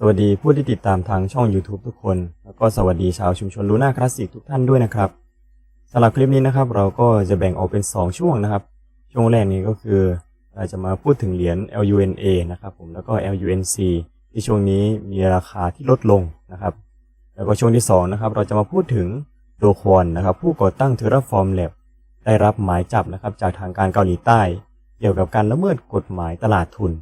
สวัสดีผู้ที่ติดตามทางช่อง YouTube ทุกคน แล้วก็สวัสดีชาวชุมชนลูน่าคลาสสิกทุกท่านด้วยนะครับสำหรับคลิปนี้นะครับ เราก็จะแบ่งออกเป็น 2 ช่วงนะครับ ช่วงแรกนี้ก็คือเราจะมาพูดถึงเหรียญ LUNA นะครับผมแล้วก็ LUNC ที่ช่วงนี้มีราคาที่ลดลงนะครับ แล้วก็ช่วงที่2นะครับเราจะมาพูดถึงโดควอนนะครับ ผู้ก่อตั้ง Terraform Lab ได้รับหมายจับนะครับจากทางการเกาหลีใต้ เกี่ยวกับการละเมิดกฎหมายตลาดทุน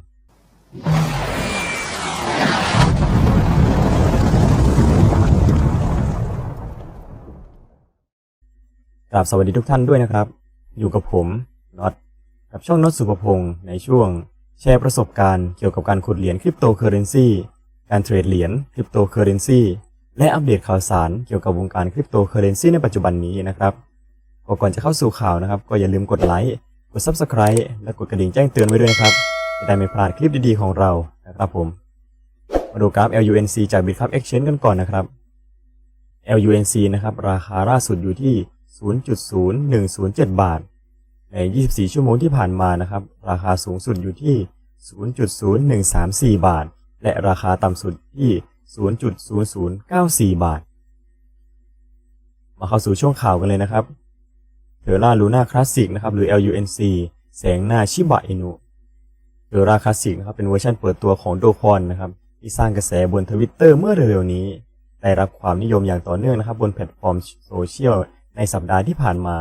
ราบสวัสดีทุกท่านด้วยนะครับ อยู่กับผมน็อตกับช่องน็อตสุภพงศ์ในช่วง แชร์ประสบการณ์เกี่ยวกับการขุดเหรียญคริปโตเคอเรนซีการเทรดเหรียญคริปโตเคอเรนซีและอัปเดตข่าวสารเกี่ยวกับวงการคริปโตเคอเรนซีในปัจจุบันนี้นะครับก,ก่อนจะเข้าสู่ข่าวนะครับ ก็อย่าลืมกดไลค์กด Subscribe และกดกระดิ่งแจ้งเตือนไว้ด้วยนะครับจะได้ไม่พลาดคลิปดีๆของเรานะครับผมมาดูกราฟ LUNC จาก Bitcup Exchange กันก่อนนะครับ LUNC นะครับราคาล่าสุดอยู่ที่ 0.0107 บาท ใน 24 ชั่วโมงที่ผ่านมานะครับ ราคาสูงสุดอยู่ที่ 0.0134 บาท และราคาต่ำสุดที่ 0.0094 บาท มาเข้าสู่ช่วงข่าวกันเลยนะครับเทอร่าลูน่าคลาสสิกนะครับ หรือ LUNC แสงหน้าชิบะอินุเทอร่าคลาสสิกนะครับ เป็นเวอร์ชันเปิดตัวของโดคอนนะครับ ที่สร้างกระแสบนทวิตเตอร์เมื่อเร็วๆนี้ ได้รับความนิยมอย่างต่อเนื่องนะครับ บนแพลตฟอร์มโซเชียล ในสัปดาห์ที่ผ่านมา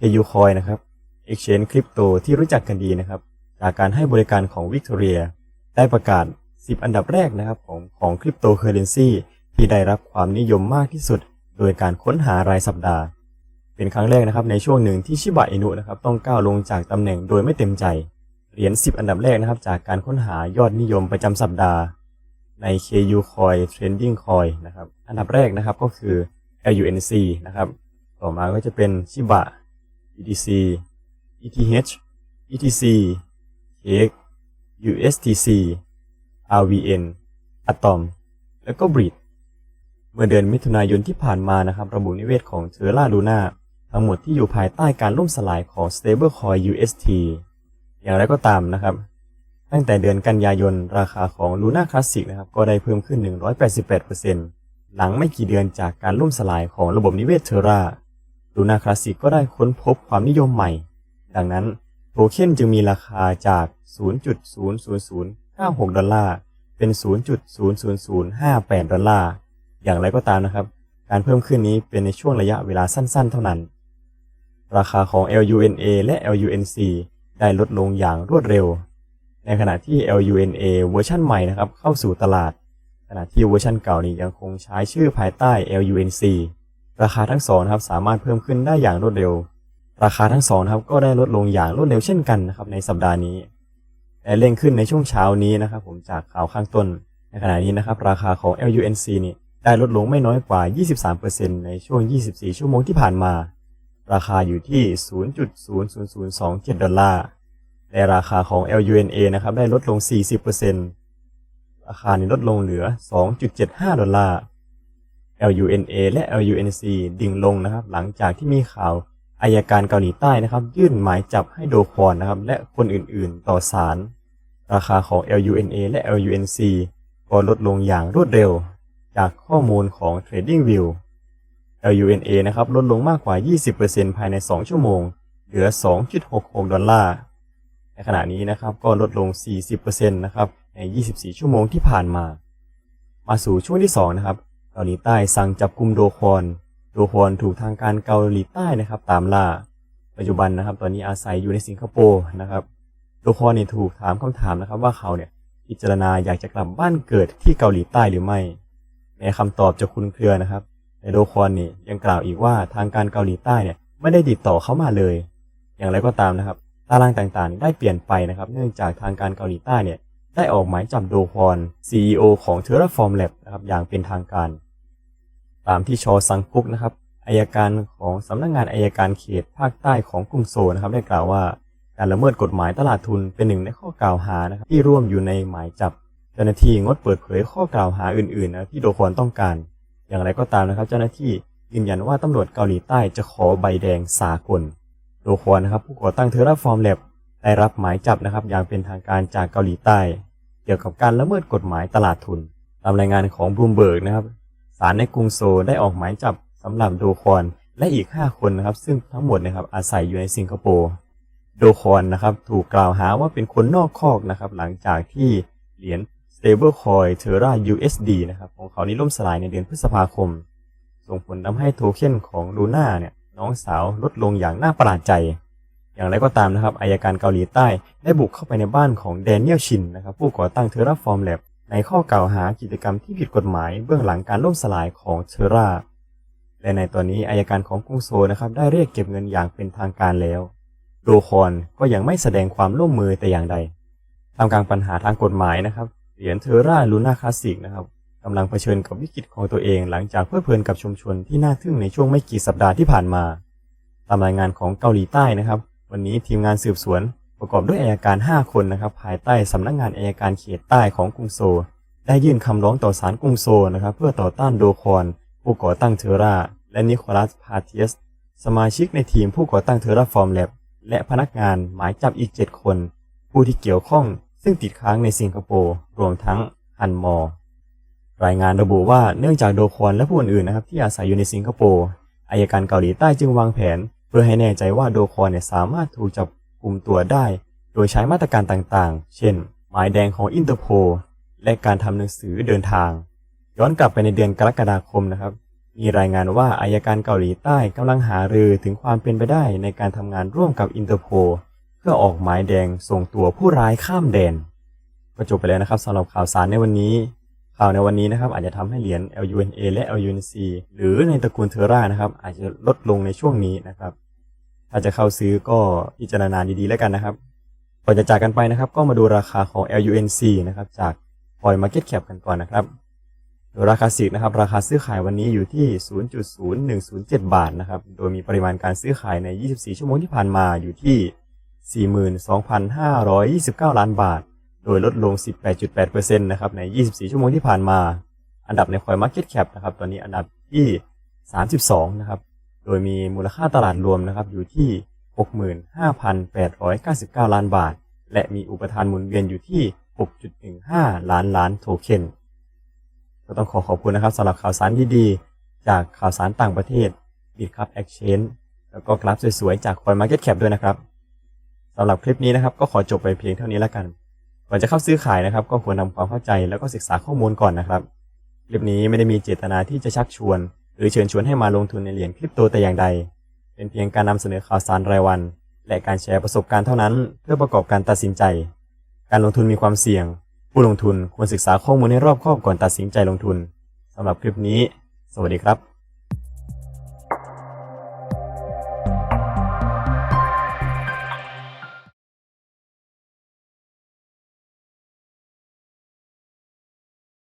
KU Coin นะครับ Exchange คริปโตที่รู้จักกันดีนะครับ จากการให้บริการของ Victoria ได้ประกาศ 10 อันดับแรกนะครับของของคริปโตเคอเรนซีที่ได้รับความนิยมมากที่สุด โดยการค้นหารายสัปดาห์ เป็นครั้งแรกนะครับในช่วงหนึ่งที่ชิบะอินุนะครับต้องก้าวลงจากตำแหน่งโดยไม่เต็มใจเหรียญ 10 อันดับแรกนะครับ จากการค้นหายอดนิยมประจำสัปดาห์ ใน KU Coin Trending Coin นะครับ อันดับแรกนะครับก็คือ LUNC นะครับ ต่อมาก็จะเป็นชิบะ ETC ETH ETC Cake USTC RVN Atom แล้วก็ Breed เมื่อเดือนมิถุนายนที่ผ่านมานะครับ ระบุนิเวศของเทอร่าลูน่าทั้งหมดที่อยู่ภายใต้การล่มสลายของ Stablecoin UST อย่างไรก็ตามนะครับ ตั้งแต่เดือนกันยายนราคาของ Luna Classic นะครับก็ได้เพิ่มขึ้น 188%หลังไม่กี่เดือนจากการล่มสลายของระบบนิเวศเทอร่า Luna Classic ก็ได้ค้นพบความนิยมใหม่ ดังนั้นโทเค็นจึงมีราคาจาก 0.00096 ดอลลาร์ เป็น 0.00058 ดอลลาร์ อย่างไรก็ตามนะครับ การเพิ่มขึ้นนี้เป็นในช่วงระยะเวลาสั้นๆ เท่านั้น ราคาของ LUNA และ LUNC ได้ลดลงอย่างรวดเร็ว ในขณะที่ LUNA เวอร์ชันใหม่นะครับเข้าสู่ตลาด ขณะที่เวอร์ชันเก่านี้ยังคงใช้ชื่อภายใต้ LUNC ราคาทั้งสองนะครับสามารถเพิ่มขึ้นได้อย่างรวดเร็ว ราคาทั้งสองนะครับก็ได้ลดลงอย่างรวดเร็วเช่นกันนะครับในสัปดาห์นี้และเร่งขึ้นในช่วงเช้านี้นะครับผมจากข่าวข้างต้น ในขณะนี้นะครับราคาของ LUNC นี่ได้ลดลงไม่น้อยกว่า 23%ในช่วง 24 ชั่วโมงที่ผ่านมา ราคาอยู่ที่ 0.00027 ดอลลาร์และราคาของ LUNA นะครับได้ลดลง 40%ราคานี้ลดลงเหลือ 2.75 ดอลลาร์ LUNA และ LUNC ดิ่งลงนะครับ หลังจากที่มีข่าวอายการเกาหลีใต้นะครับ ยื่นหมายจับให้โดคอนนะครับ และคนอื่นๆ ต่อศาลราคาของ LUNA และ LUNC ก็ลดลงอย่างรวดเร็ว จากข้อมูลของ TradingView LUNA นะครับลดลงมากกว่า 20%ภายใน 2 ชั่วโมง เหลือ 2.66 ดอลลาร์ ในขณะนี้นะครับก็ลดลง 40%นะครับใน 24 ชั่วโมงที่ผ่านมา มาสู่ช่วงที่ 2 นะครับ เกาหลีใต้สั่งจับกลุ่มโดคอน โดคอนถูกทางการเกาหลีใต้นะครับ ตามล่า ปัจจุบันนะครับ ตอนนี้อาศัยอยู่ในสิงคโปร์นะครับ โดคอนเนี่ยถูกถามคำถามนะครับ ว่าเขาเนี่ยพิจารณาอยากจะกลับบ้านเกิดที่เกาหลีใต้หรือไม่แม้คำตอบจะคลุนเครือนะครับแต่โดคอนนี่ยังกล่าวอีกว่าทางการเกาหลีใต้เนี่ยไม่ได้ติดต่อเขามาเลย อย่างไรก็ตามนะครับ ตารางต่างๆ ได้เปลี่ยนไปนะครับ เนื่องจากทางการเกาหลีใต้เนี่ย ได้ออกหมายจับโดคอน CEO ของ Terraform Lab นะครับอย่างเป็นทางการ ตามที่ชอซังกุกนะครับอายการของสำนักงงานอายการเขตภาคใต้ของกรุงโซลนะครับได้กล่าวว่าการละเมิดกฎหมายตลาดทุนเป็นหนึ่งในข้อกล่าวหานะครับที่ร่วมอยู่ในหมายจับ เจ้าหน้าที่งดเปิดเผยข้อกล่าวหาอื่นๆนะที่โดควอนต้องการ อย่างไรก็ตามนะครับ เจ้าหน้าที่ยืนยันว่าตำรวจเกาหลีใต้จะขอใบแดงสากล โดควอนนะครับผู้ก่อตั้งเทอร์ราฟอร์มแลบ ได้รับหมายจับนะครับอย่างเป็นทางการจากเกาหลีใต้ เกี่ยวกับการละเมิดกฎหมายตลาดทุน ตามรายงานของบลูมเบิร์กนะครับศาลในกรุงโซลได้ออกหมายจับสำหรับโดคอนและอีก 5 คนนะครับ ซึ่งทั้งหมดนะครับอาศัยอยู่ในสิงคโปร์โดคอนนะครับถูกกล่าวหาว่าเป็นคนนอกคอกนะครับ หลังจากที่เหรียญ stablecoin Terra USD นะครับของเขานี้ล่มสลายในเดือนพฤษภาคม ส่งผลทำให้โทเค็นของลูน่าเนี่ยน้องสาวลดลงอย่างน่าประหลาดใจ อย่างไรก็ตามนะครับอายการเกาหลีใต้ได้บุกเข้าไปในบ้านของแดเนียลชินนะครับผู้ก่อตั้ง Terraform Lab ในข้อกล่าวหากิจกรรมที่ผิดกฎหมายเบื้องหลังการล่มสลายของ Terra และในตอนนี้อายการของกรุงโซนะครับได้เรียกเก็บเงินอย่างเป็นทางการแล้ว โดคอนก็ยังไม่แสดงความร่วมมือแต่อย่างใดทำกลางปัญหาทางกฎหมายนะครับเหรียญเทอร่าลูน่าคลาสสิกนะครับกำลังเผชิญกับวิกฤตของตัวเองหลังจากเพลิดเพลินกับชุมชนที่น่าทึ่งในช่วงไม่กี่สัปดาห์ที่ผ่านมา ตามรายงานของเกาหลีใต้นะครับ วันนี้ทีมงานสืบสวนประกอบด้วยอายการ 5 คนนะครับ ภายใต้สำนักงานอายการเขตใต้ของกรุงโซลได้ยื่นคำร้องต่อศาลกรุงโซลนะครับ เพื่อต่อต้านโดคอนผู้ก่อตั้งเทอร่า และนิโคลัสพาเทียส สมาชิกในทีมผู้ก่อตั้งเทอร่าฟอร์มแลบและพนักงานหมายจับอีก 7 คน ผู้ที่เกี่ยวข้องซึ่งติดค้างในสิงคโปร์รวมทั้งฮันมอร์รายงานระบุว่าเนื่องจากโดคอนและผู้อื่นๆนะครับที่อาศัยอยู่ในสิงคโปร์อายการเกาหลีใต้จึงวางแผน พื่อให้แน่ใจว่าโดคอนเนี่ยสามารถถูกจับกลุ่มตัวได้ โดยใช้มาตรการต่างๆ เช่น หมายแดงของอินเตอร์โพและการทำหนังสือเดินทาง ย้อนกลับไปในเดือนกรกฎาคมนะครับ มีรายงานว่าอายการเกาหลีใต้กำลังหารือถึงความเป็นไปได้ในการทำงานร่วมกับอินเตอร์โพเพื่อออกหมายแดงส่งตัวผู้ร้ายข้ามแดนก็จบไปแล้วนะครับสำหรับข่าวสารในวันนี้ข่าวในวันนี้นะครับอาจจะทำให้เหรียญ LUNA และ LUNC หรือในตระกูลเทอร่านะครับอาจจะลดลงในช่วงนี้นะครับ ถ้าจะเข้าซื้อก็พิจารณาดีๆแล้วกันนะครับก่อนจะจากกันไปนะครับ ก็มาดูราคาของ LUNC นะครับจาก Coin Market Cap กันก่อนนะครับโดยราคาสิกนะครับ ราคาซื้อขายวันนี้อยู่ที่ 0.0107 บาทนะครับ โดยมีปริมาณการซื้อขายใน 24 ชั่วโมงที่ผ่านมาอยู่ที่ 42,529 ล้านบาท โดยลดลง 18.8%นะครับใน 24 ชั่วโมงที่ผ่านมา อันดับใน Coin Market Cap นะครับ ตอนนี้อันดับที่ 32 นะครับ โดยมีมูลค่าตลาดรวมนะครับอยู่ที่ 65,899 ล้านบาท และมีอุปทานหมุนเวียนอยู่ที่ 6.15 ล้านล้านโทเค็นก็ต้องขอขอบคุณนะครับสำหรับข่าวสารดีๆ จากข่าวสารต่างประเทศ BitCup Exchange แล้วก็กราฟสวยๆ จาก CoinMarketCap ด้วยนะครับสำหรับคลิปนี้นะครับ ก็ขอจบไปเพียงเท่านี้แล้วกันก่อนจะเข้าซื้อขายนะครับ ก็ควรนำความเข้าใจแล้วก็ศึกษาข้อมูลก่อนนะครับ คลิปนี้ไม่ได้มีเจตนาที่จะชักชวน รือเชิญชวนให้มาลงทุนในเหรียญคริปโตแต่อย่างใด เป็นเพียงการนำเสนอข่าวสารรายวัน และการแชร์ประสบการณ์เท่านั้น เพื่อประกอบการตัดสินใจ การลงทุนมีความเสี่ยง ผู้ลงทุนควรศึกษาข้อมูลให้รอบคอบก่อนตัดสินใจลงทุนสำหรับคลิปนี้ สวัสดีครับ